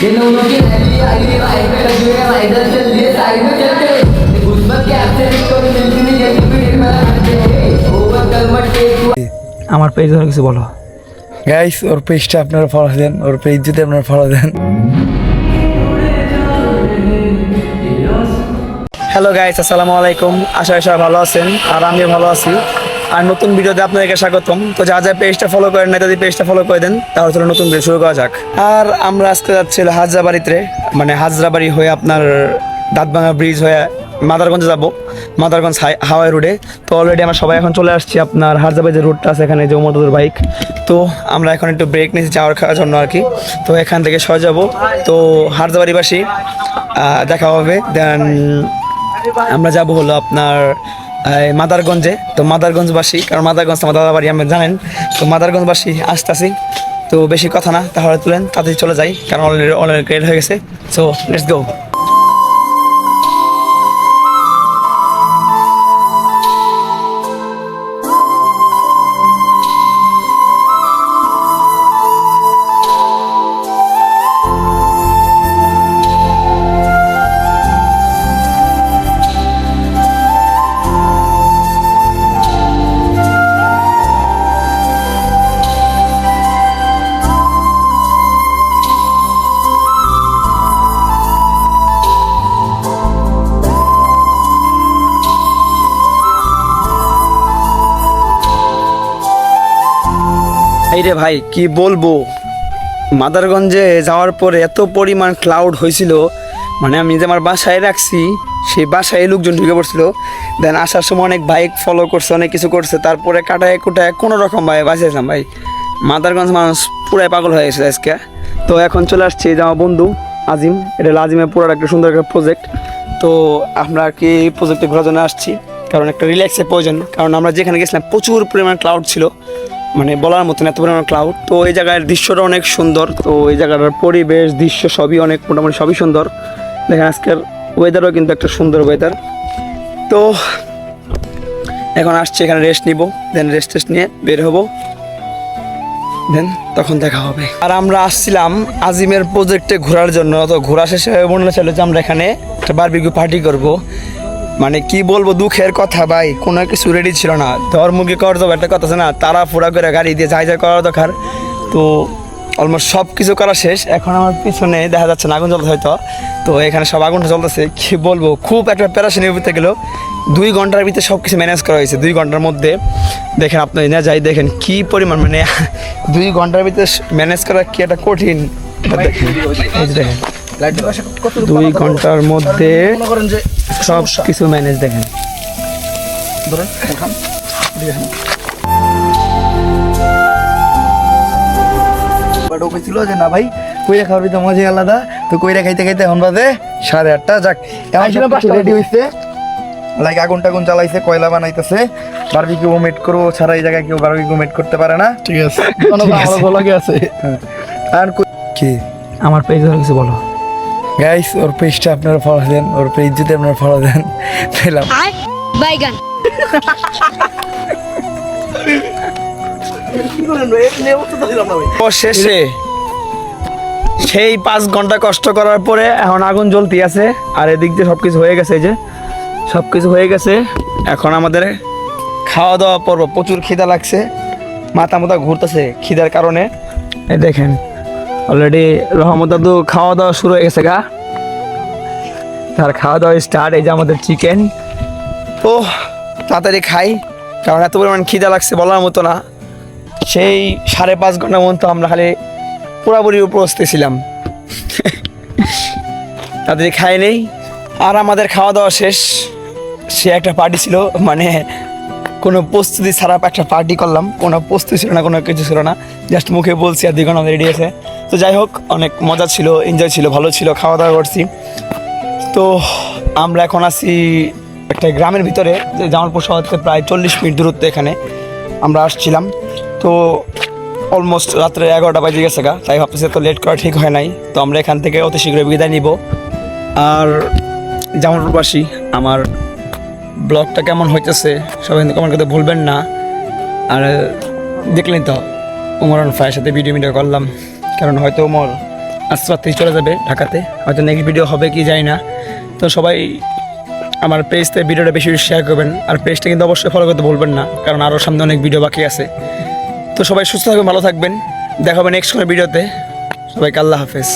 जिन्होंने की रैली आई थी भाई पे लगी हुई है इधर चल दिए साइड में चलते गुस्बत के आपसे को मिलती नहीं जल्दी भीड़ में आते ओवर कलमट के আমার পেজ ধরে কিছু বলো গাইস ওর পেজটা আপনারা ফলো দেন ওর পেজ যদি আপনারা ফলো দেন হ্যালো গাইস আসসালামু আলাইকুম আশা করি সবাই ভালো আছেন আর আমিও ভালো আছি আর নতুন ভিডিওতে আপনাদেরকে স্বাগতম। তো যা যা পেজটা ফলো করেন না যদি পেজটা ফলো করে দেন। তাহলে চলো নতুন ভিডিও শুরু করা যাক। আর আমরা আজকে যাচ্ছি হাজরাবাড়িতে। মানে হাজরাবাড়ি হয়ে আপনার দাঁতভাঙা ব্রিজ হয়ে মাদারগঞ্জে যাব। মাদারগঞ্জ হাওয়াই রোডে তো অলরেডি আমরা সবাই এখন চলে আসছি আপনার হাজরাবাড়ি যে রোডটা আছে এখানে, যে উমরদুর বাইক তো আমরা এখন একটু ব্রেক নিয়েছি যাওয়ার খাওয়ার জন্য আর কি। তো এখান থেকে সরে যাব। তো হারজাবাড়িবাসী দেখা হবে। দেন আমরা যাব হলো আপনার মাদারগঞ্জে, তো মাদারগঞ্জবাসী, কারণ মাদারগঞ্জ আমার দাদা বাড়ি আমি জানেন, তো মাদারগঞ্জবাসী আসতেছি, তো বেশি কথা না, তাহলে তুলেন তাতে চলে যাই, কারণ অলরেডি ক্রেড হয়ে গেছে সো লেটস গো এই রে ভাই, কি বলব? মাদারগঞ্জে যাওয়ার পরে এত পরিমাণ ক্লাউড হয়েছিল মানে আমি যে আমার বাসায় রাখছি, সেই বাসায় লোকজন ঢুকে পড়ছিল। দেন আসার সময় অনেক বাইক ফলো করছে, অনেক কিছু করছে, তারপরে কাটায় কুটায় কোনো রকম ভাই বাঁচিয়েছিলাম ভাই। মাদারগঞ্জ মানুষ পুরাই পাগল হয়ে গেছে আজকে। তো এখন চলে আসছি যে আমার বন্ধু আজিম, এটা আজিমের পুরো একটা সুন্দর একটা প্রজেক্ট তো আমরা কি এই প্রজেক্টে ঘোরার জন্য আসছি, কারণ একটা রিল্যাক্সের প্রয়োজন, কারণ আমরা যেখানে গেছিলাম প্রচুর পরিমাণ ক্লাউড ছিল। মানে বলার মতন এত পরিমাণ ক্লাউড তো এই জায়গার দৃশ্যটা অনেক সুন্দর। তো এই জায়গাটার পরিবেশ, দৃশ্য সবই অনেক মোটামুটি সবই সুন্দর। দেখেন আজকের ওয়েদারও কিন্তু একটা সুন্দর ওয়েদার তো এখন আসছি, এখানে রেস্ট নিব দেন রেস্ট টেস্ট নিয়ে বের হব। দেন তখন দেখা হবে। আর আমরা আসছিলাম আজিমের প্রজেক্টে ঘোরার জন্য। তো ঘোরা শেষে মনে ছিল যে আমরা এখানে একটা বারবিকিউ পার্টি করব। মানে কি বলব দুঃখের কথা ভাই কোনো কিছু রেডি ছিল না। ধর্মকে কর দেবো একটা কথা আছে না তারা ফোড়া করে গাড়ি দিয়ে যাই যাই করার দরকার। তো অলমোস্ট সব কিছু করা শেষ এখন আমার পিছনে দেখা যাচ্ছে না আগুন জ্বলতে হয়তো। তো এখানে সব আগুনটা জ্বলতেছে কি বলব খুব একটা প্যারাশনের ভিতরে গেলো দুই ঘণ্টার ভিতরে সব কিছু ম্যানেজ করা হয়েছে দুই ঘণ্টার মধ্যে। দেখেন আপনি না যাই দেখেন কি পরিমাণ মানে দুই ঘণ্টার ভিতরে ম্যানেজ করা কি একটা কঠিন দেখেন। দুই ঘণ্টার মধ্যে সব কিছু ম্যানেজ দেখেন। ছিল যে না ভাই কইরা খাওয়ার তো মজাই আলাদা। তো কইরা খাইতে খাইতে এখন বাজে সাড়ে আটটা। যাক এখন রেডি হইছে। লাইক আগুন টাগুন জ্বালাইছে কয়লা বানাইতেছে। বারবিকিউ মেট করব ছাড়া এই জায়গায় কেউ বারবিকিউ মেট করতে পারে না। ঠিক আছে। ভালো লাগে আছে আর কি? আমার পেজ ধরে কিছু বলো। গাইস ওর পেজটা আপনারা ফলো দেন ওর পেজ যদি আপনারা ফলো দেন পেলাম। বাইগান শেষে সেই পাঁচ ঘণ্টা কষ্ট করার পরে এখন আগুন জ্বলতি আছে আর এদিক দিয়ে সব কিছু হয়ে গেছে এই যে। সব কিছু হয়ে গেছে এখন আমাদের খাওয়া দাওয়া পর্ব প্রচুর খিদা লাগছে মাথা মাথা ঘুরতেছে খিদার কারণে। দেখেন অলরেডি রহমত দাদু খাওয়া দাওয়া শুরু হয়ে গেছে গা। তার খাওয়া দাওয়া স্টার্ট এই যে আমাদের চিকেন ও তাড়াতাড়ি খাই, কারণ এত পরিমাণ খিদা লাগছে বলার মতো না। সেই সাড়ে পাঁচ ঘণ্টা মতো আমরা খালি পুরাপুরি উপস্থিত ছিলাম। তাড়াতাড়ি খাই নেই। আর আমাদের খাওয়া দাওয়া শেষ। সে একটা পার্টি ছিল মানে কোনো প্রস্তুতি ছাড়া একটা পার্টি করলাম। কোনো প্রস্তুতি ছিল না, কোনো কিছু ছিল না। জাস্ট মুখে বলছি আর দুই ঘণ্টা রেডি আছে। তো যাই হোক, অনেক মজা ছিল এনজয় ছিল, ভালো ছিল খাওয়া দাওয়া করছি। তো আমরা এখন আছি একটা গ্রামের ভিতরে, যে জামালপুর শহর থেকে প্রায় চল্লিশ মিনিট দূরত্ব এখানে আমরা আসছিলাম। তো অলমোস্ট রাত্রে এগারোটা বাজে গেছে গা, তাই ভাবতেছি তো লেট করা ঠিক হয় নাই। তো আমরা এখান থেকে অতি শীঘ্রই বিদায় নিব। আর জামালপুরবাসী, আমার ব্লগটা কেমন হইতেছে, সবাই কিন্তু কমেন্ট করতে ভুলবেন না। আর দেখলেন তো উমরান ফায়ের সাথে ভিডিও মিডিও করলাম। কারণ হয়তো মোর আস্তে রাত্রি চলে যাবে ঢাকাতে। হয়তো নেক্সট ভিডিও হবে কি জানি না। তো সবাই আমার পেজতে ভিডিওটা বেশি বেশি শেয়ার করবেন। আর পেজটা কিন্তু অবশ্যই ফলো করতে বলবেন না, কারণ আরও সামনে অনেক ভিডিও বাকি আছে। তো সবাই সুস্থ থাকবেন, ভালো থাকবেন। দেখা হবে নেক্সট কোনো ভিডিওতে সবাইকে আল্লাহ হাফেজ।